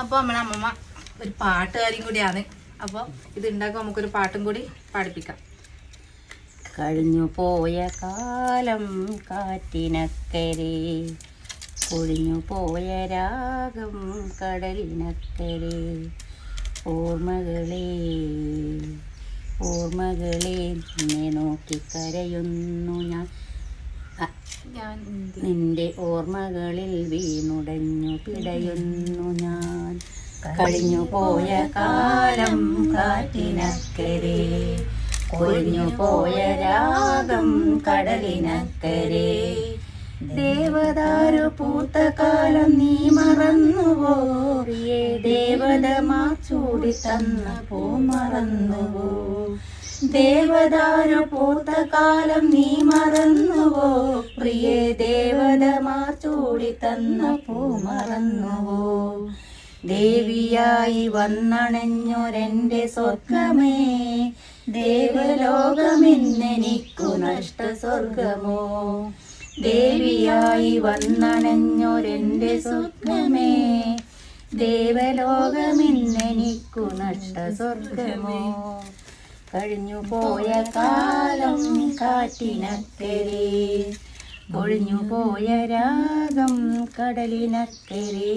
അപ്പോൾ നമ്മളെ അമ്മമ്മ ഒരു പാട്ടുകാരിയും കൂടിയാണ്. അപ്പോൾ ഇത് ഉണ്ടാക്കുമ്പോൾ നമുക്കൊരു പാട്ടും കൂടി പാടിപ്പിക്കാം. കഴിഞ്ഞു പോയ കാലം കാറ്റിനക്കരെ പൊഴിഞ്ഞു പോയ രാഗം കടലിനക്കരെ. ഓർമ്മകളെ ഓർമ്മകളെ നിന്നെ നോക്കി കരയുന്നു ഞാൻ. നിന്റെ ഓർമ്മകളിൽ വീണുടഞ്ഞു പിടയുന്നു ഞാൻ. കഴിഞ്ഞു പോയ കാലം കാറ്റിനക്കരെ കൊഴിഞ്ഞു പോയ രാഗം കടലിനക്കരെ. ദേവദാരു പൂത്ത കാലം നീ മറന്നുവോ? പോവിയേ ദേവത ചൂടി തന്ന പൂ മറന്നുവോ? ദേവദാരു പൂർത്തകാലം നീ മറന്നുവോ? പ്രിയേ ദേവത ചൂടി തന്ന പൂ മറന്നുവോ? ദേവിയായി വന്നണഞ്ഞൊരെന്റെ സ്വർഗമേ. ദേവലോകമെന്നെനിക്കു നഷ്ട സ്വർഗമോ? ദേവിയായി വന്നണഞ്ഞൊരെന്റെ സ്വർഗമേ ദേവലോകമെന്നെനിക്കു നഷ്ട സ്വർഗമോ? കഴിഞ്ഞു പോയ കാലം കാറ്റിനക്കരെ. ഒഴിഞ്ഞു പോയ രാഗം കടലിനക്കരെ.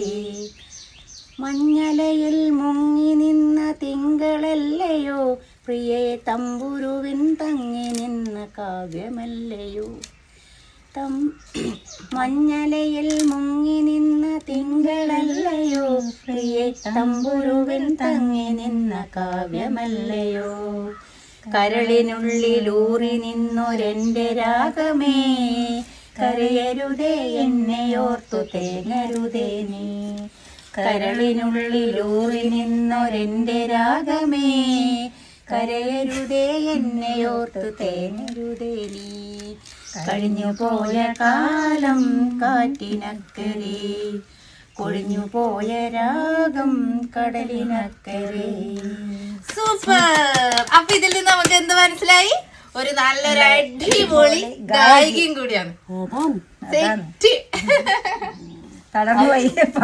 മഞ്ഞലയിൽ മുങ്ങി നിന്ന തിങ്കളല്ലയോ? പ്രിയേ തമ്പുരുവിൻ തങ്ങി നിന്ന കാവ്യമല്ലയോ? തം മഞ്ഞലയിൽ മുങ്ങി നിന്ന തിങ്കളല്ലയോ പ്രിയേ തമ്പുരുവിൻ തങ്ങി നിന്ന കാവ്യമല്ലയോ? കരളിനുള്ളിലൂറി നിന്നൊരെന്റെ രാഗമേ. കരയരുതേ എന്നെ ഓർത്തു തേങ്ങരുതേ നീ. കരളിനുള്ളിലൂറി നിന്നൊരെന്റെ രാഗമേ. കരയരുതേ എന്നെ ഓർത്തു തേങ്ങരുതേ നീ. കഴിഞ്ഞു പോയ കാലം കാറ്റിനക്കരേ. കൊഴിഞ്ഞു പോയ രാഗം കടലിനക്കരെ. സൂപ്പർ അപ്പൊ ഇതിൽ നിന്ന് നമുക്ക് എന്ത് മനസ്സിലായി? ഒരു നല്ലൊരു അടിപൊളി ഗായികയും കൂടിയാണ്. തളർന്നു